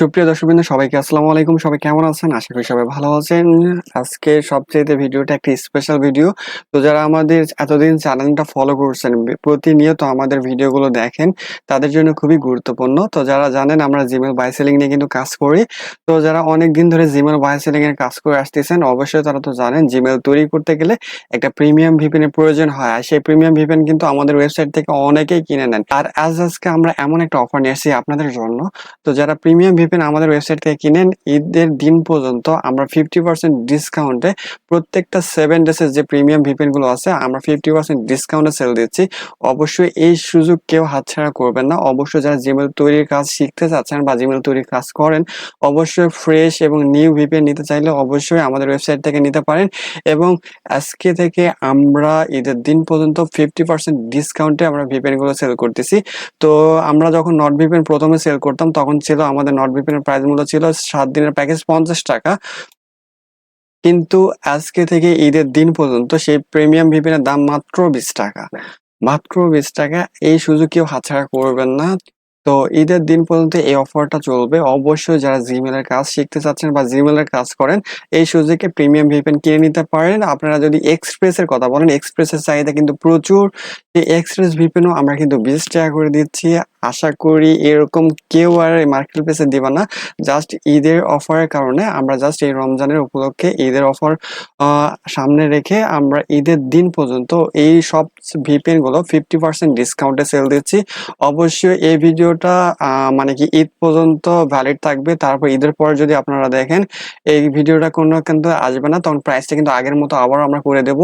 সুপ্রিয় দর্শকবৃন্দ, সবাইকে আসসালামু আলাইকুম। সবাই কেমন আছেন? আশা করি সবাই ভালো আছেন। আজকে সবচেয়ে ভিডিওটা একটি স্পেশাল ভিডিও তো যারা আমাদের এতদিন চ্যানেলটা ফলো করছেন, প্রতিনিয়ত আমাদের ভিডিওগুলো দেখেন, তাদের জন্য খুবই গুরুত্বপূর্ণ। তো যারা জানেন, আমরা জিমেল বাই সেলিং নিয়ে কিন্তু কাজ করি। তো যারা অনেক দিন ধরে জিমেল বাই সেলিং এর কাজ করে আসতেছেন, অবশ্যই তারা তো জানেন জিমেল তৈরি করতে গেলে একটা প্রিমিয়াম ভিপিএন এর প্রয়োজন হয়। আর সেই প্রিমিয়াম ভিপিএন কিন্তু আমাদের ওয়েবসাইট থেকে অনেকেই কিনে নেন। আর আজ আজকে আমরা এমন একটা অফার নিয়ে এসেছি আপনাদের জন্য। তো যারা প্রিমিয়াম ভিপিএন আমাদের ওয়েবসাইট থেকে কিনেন, ঈদের দিন পর্যন্ত আমরা ফিফটি পার্সেন্ট ডিসকাউন্টে প্রত্যেকটা সেভেন ডেসের যে প্রিমিয়াম ভিপিএনগুলো আছে, আমরা ফিফটি পার্সেন্ট ডিসকাউন্টে সেল দিচ্ছি। অবশ্যই এই সুযোগ কেউ হাতছাড়া করবেন না। অবশ্যই যারা জিমেল তৈরির কাজ শিখতে চাচ্ছেন বা জিমেল তৈরির কাজ করেন, অবশ্যই ফ্রেশ এবং নিউ ভিপিএন নিতে চাইলে অবশ্যই আমাদের ওয়েবসাইট থেকে নিতে পারেন এবং আজকে থেকে আমরা ঈদের দিন পর্যন্ত ফিফটি পার্সেন্ট ডিসকাউন্টে আমরা ভিপিএনগুলো সেল করতেছি। তো আমরা যখন নট ভিপিএন প্রথমে সেল করতাম, তখন ছিল আমাদের নট ভিপিএন এর প্রাইস মূল্য ছিল সাত দিনের প্যাকেজ পঞ্চাশ টাকা। কিন্তু আজকে থেকে ঈদের দিন পর্যন্ত সেই প্রিমিয়াম ভিপিনের দাম মাত্র বিশ টাকা। মাত্র বিশ টাকা, এই সুযোগ কেউ হাতছাড়া করবেন না। তো ঈদের দিন পর্যন্ত এই অফারটা চলবে। অবশ্যই যারা জিমেলের কাজ শিখতে চাচ্ছেন বা জিমেলের কাজ করেন, এই সুযোগে প্রিমিয়াম ভিপেন কিনে নিতে পারেন। আপনারা যদি এক্সপ্রেসের কথা বলেন এক্সপ্রেসের চাহিদা কিন্তু প্রচুর। এই এক্সপ্রেস ভিপিএনও আমরা কিন্তু বিশ টাকা করে দিচ্ছি। আশা করি এরকম কেউ আর মার্কেট প্লেসে দিবে না। জাস্ট ঈদের অফারের কারণে আমরা জাস্ট এই রমজানের উপলক্ষে ঈদের অফার সামনে রেখে আমরা ঈদের দিন পর্যন্ত এই সব ভিপিএনগুলো ফিফটি পার্সেন্ট ডিসকাউন্টে সেল দিচ্ছি। অবশ্যই এই ভিডিওটা মানে কি ঈদ পর্যন্ত ভ্যালিড থাকবে। তারপর ঈদের পর যদি আপনারা দেখেন, এই ভিডিওটা কোনো কিন্তু আসবে না। তখন প্রাইসটা কিন্তু আগের মতো আবার আমরা করে দেব।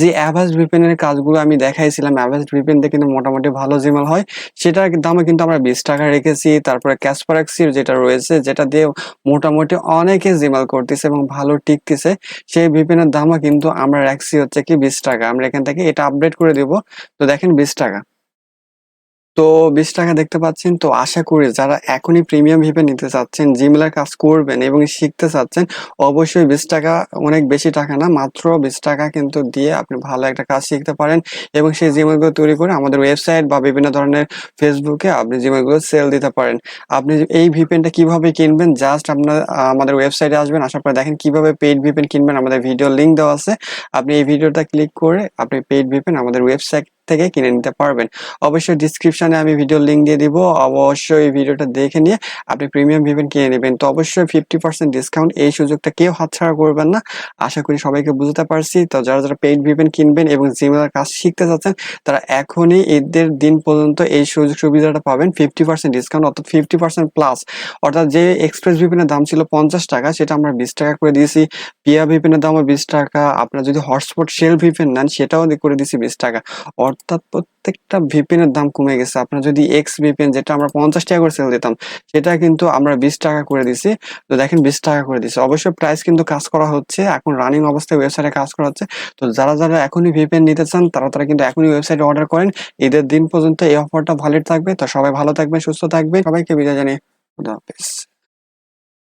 যে অ্যাভাস ভিপিএন এর কাজগুলো আমি দেখাইছিলাম অ্যাভাস ভিপিএন দিয়ে কিন্তু মোটামুটি ভালো জিমেল হয়। সেটার দামে কিন্তু আমরা বিশ টাকা রেখেছি। তারপরে ক্যাসপারাক্সির যেটা রয়েছে, যেটা দিয়ে মোটামুটি অনেকে জিমেল করতেছে এবং ভালো টিকতেছে। সেই ভিপিএন এর দামও কিন্তু আমরা রাখছি হচ্ছে কি বিশ টাকা। আমরা এখান থেকে এটা আপডেট করে দেব। তো দেখেন বিশ টাকা। তো বিশ টাকা দেখতে পাচ্ছেন। তো আশা করি যারা এখনই প্রিমিয়াম ভিপে নিতে চাচ্ছেন, জিমেলের কাজ করবেন এবং শিখতে চাচ্ছেন, অবশ্যই বিশ টাকা, অনেক বেশি টাকা না, মাত্র বিশ টাকা কিন্তু দিয়ে আপনি ভালো একটা কাজ শিখতে পারেন এবং সেই জিমেলগুলো তৈরি করে আমাদের ওয়েবসাইট বা বিভিন্ন ধরনের ফেসবুকে আপনি জিমেলগুলো সেল দিতে পারেন। আপনি এই ভিপেনটা কীভাবে কিনবেন, জাস্ট আপনার আমাদের ওয়েবসাইটে আসবেন, আসার পরে দেখেন কীভাবে পেইড ভিপেন কিনবেন, আমাদের ভিডিও লিংক দেওয়া আছে। আপনি এই ভিডিওটা ক্লিক করে আপনি পেইড ভিপেন আমাদের ওয়েবসাইট থেকে কিনে নিতে পারবেন। অবশ্যই ডিসক্রিপশনে আমি ভিডিও লিংক দিয়ে দিব। অবশ্যই ভিডিওটা দেখে নিয়ে আপনি প্রিমিয়াম ভিপেন কিনে নেবেন। তো অবশ্যই ফিফটি পার্সেন্ট ডিসকাউন্ট এই সুযোগটা কেউ হাতছাড়া করবেন না। আশা করি সবাইকে বুঝতে পারছি। তো যারা যারা পেইড ভিভেন কিনবেন এবং জিমেলের কাজ শিখতে চাচ্ছেন, তারা এখনই ঈদের দিন পর্যন্ত এই সুযোগ সুবিধাটা পাবেন। ফিফটি পার্সেন্ট ডিসকাউন্ট অর্থাৎ ফিফটি পার্সেন্ট প্লাস অর্থাৎ যে এক্সপ্রেস ভিপেনের দাম ছিল পঞ্চাশ টাকা, সেটা আমরা বিশ টাকা করে দিয়েছি। পিয়া ভিপেনের দামও বিশ টাকা। আপনার যদি হটস্পট শেল ভিপেন নেন, সেটাও করে দিয়েছি বিশ টাকা। অর্থাৎ প্রত্যেকটা ভিপিএন এর দাম কমে গেছে। আপনার যদি এক্স ভিপিএন যেটা আমরা পঞ্চাশ টাকা করে সেল দিতাম, সেটা কিন্তু আমরা বিশ টাকা করে দিছি। তো দেখেন বিশ টাকা করে দিছি। অবশ্যই প্রাইস কিন্তু কাজ করা হচ্ছে। এখন রানিং অবস্থায় ওয়েবসাইটে কাজ করা হচ্ছে। তো যারা যারা এখনই ভিপিএন নিতে চান, তারা তারা কিন্তু এখনই ওয়েবসাইটে অর্ডার করেন। ঈদের দিন পর্যন্ত এই অফারটা ভ্যালিড থাকবে। তো সবাই ভালো থাকবেন, সুস্থ থাকবেন। সবাইকে বিদায় জানিয়ে খুদা হাফেজ।